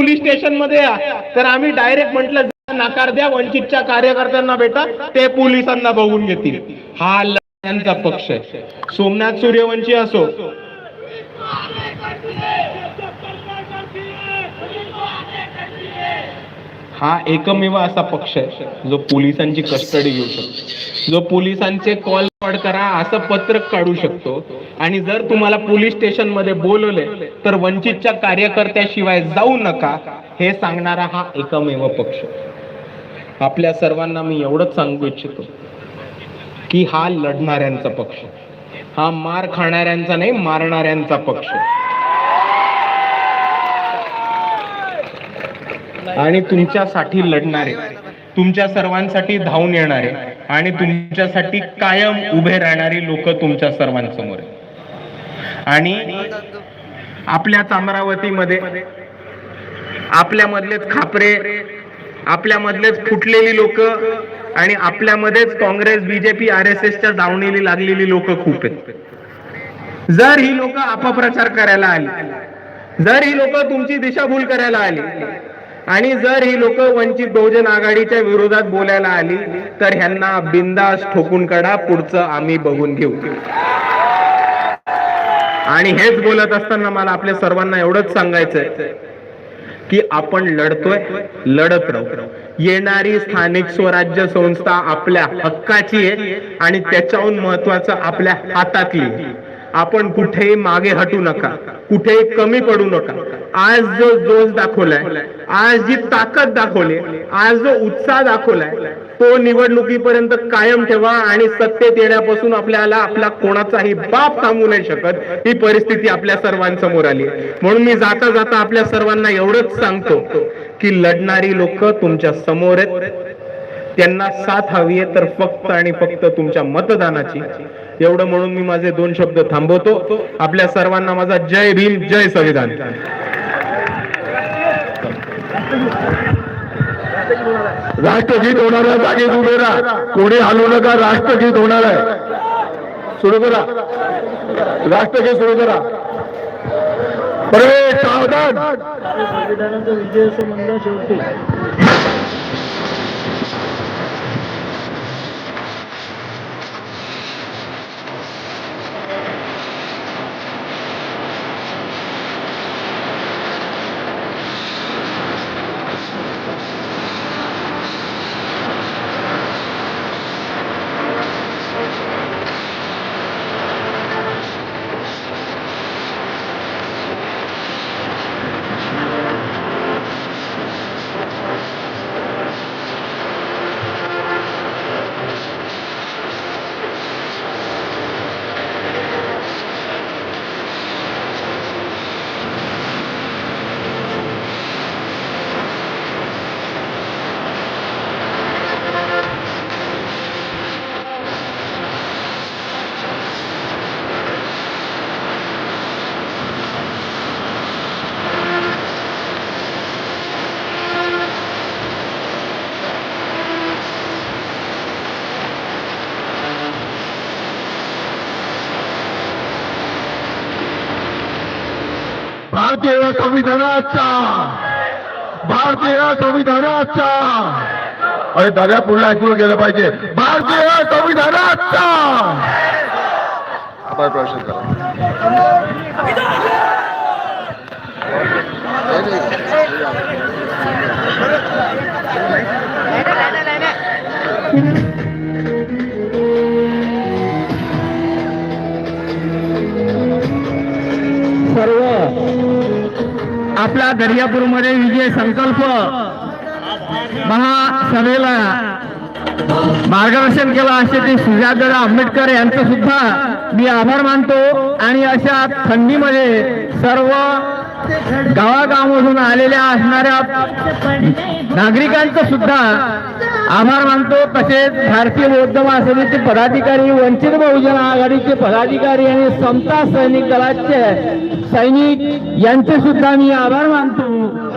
Police स्टेशनमध्ये या. तर आम्ही डायरेक्ट म्हटलं नकार द्या वंचितच्या कार्यकर्त्यांना भेटा ते पोलिसांना बघून घेतील. हा लढ्यांचा पक्ष आहे. सोमनाथ सूर्यवंशी असो. हा एकमेव असा पक्ष आहे जो पोलिसांची कस्टडी घेऊ शकतो. जो पोलिसांचे कॉल कॉड करा असं पत्रक काढू शकतो. आणि जर तुम्हाला पोलीस स्टेशनमध्ये बोलवले तर वंचितच्या कार्यकर्त्याशिवाय जाऊ नका हे सांगणारा हा एकमेव पक्ष आपल्या सर्वांना मी एवढंच सांगू इच्छितो की हा लढणाऱ्यांचा पक्ष हा मार खाणाऱ्यांचा नाही मारणाऱ्यांचा पक्ष आणि तुमच्यासाठी लढणारे तुमच्या सर्वांसाठी धावून येणारे आणि तुमच्यासाठी कायम उभे राहणारी लोक तुमच्या सर्वांसमोर आणि आपल्याच अमरावतीमध्ये आपल्यामधलेच खापरे आपल्यामधलेच फुटलेली लोक आणि आपल्यामध्येच काँग्रेस बीजेपी आर एस एसच्या दावणीली लागलेली लोक खूप आहेत. जर ही लोक अपप्रचार करायला आली जर ही लोक तुमची दिशाभूल करायला आली आणि जर ही लोक वंचित बहुजन आघाडीच्या विरोधात बोलायला आली तर ह्यांना बिंदास ठोकून काढा पुढचं आम्ही बघून घेऊ. आणि हेच बोलत असताना मला आपल्या सर्वांना एवढंच सांगायचंय की आपण लढतोय लढत राहू. येणारी स्थानिक स्वराज्य संस्था आपल्या हक्काची आहे आणि त्याच्याहून महत्वाचं आपल्या हातातली आपण कुठेही मागे हटू नका कुठेही कमी पडू नका. आज जो जोश दाखवलाय आज जी ताकद दाखवली आज जो उत्साह दाखवलाय तो निवडणुकीपर्यंत कायम ठेवा आणि सत्तेत येण्यापासून आपल्याला आपला कोणाचाही बाप थांबू नाही शकत. ही परिस्थिती आपल्या सर्वांसमोर आली म्हणून मी जाता जाता आपल्या सर्वांना एवढंच सांगतो की लढणारी लोक तुमच्यासमोर आहेत. त्यांना साथ हवी आहे तर फक्त आणि फक्त तुमच्या मतदानाची. एवढं म्हणून मी माझे दोन शब्द थांबवतो. आपल्या सर्वांना माझा जय भीम जय संविधान. राष्ट्रगीत होणार जागेत उभे राहा. कोणी हलू नका राष्ट्रगीत होणार आहे. सुरू करा. राष्ट्रगीत सुरू करा. प्रवेश सावधान. संविधानाचा विजय असं म्हणलं शेवटी. भारतीय संविधानाचा भारतीय संविधानाचा अरे दादा पुढे ऐकून गेलं पाहिजे भारतीय संविधानाचा आपण प्रश्न करा आपल्या दर्यापूरमध्ये विजय संकल्प महासभेला मार्गदर्शन केलं असे ते सुजातदादा आंबेडकर यांचं सुद्धा मी आभार मानतो. आणि अशा थंडीमध्ये सर्व गावागावामधून आलेल्या असणाऱ्या नागरिकांचं सुद्धा आभार मानतो. तसेच भारतीय बौद्ध महासभेचे पदाधिकारी वंचित बहुजन आघाडीचे पदाधिकारी आणि समता सैनिक दलाचे सैनिक यांचे सुद्धा मी आभार मानतो.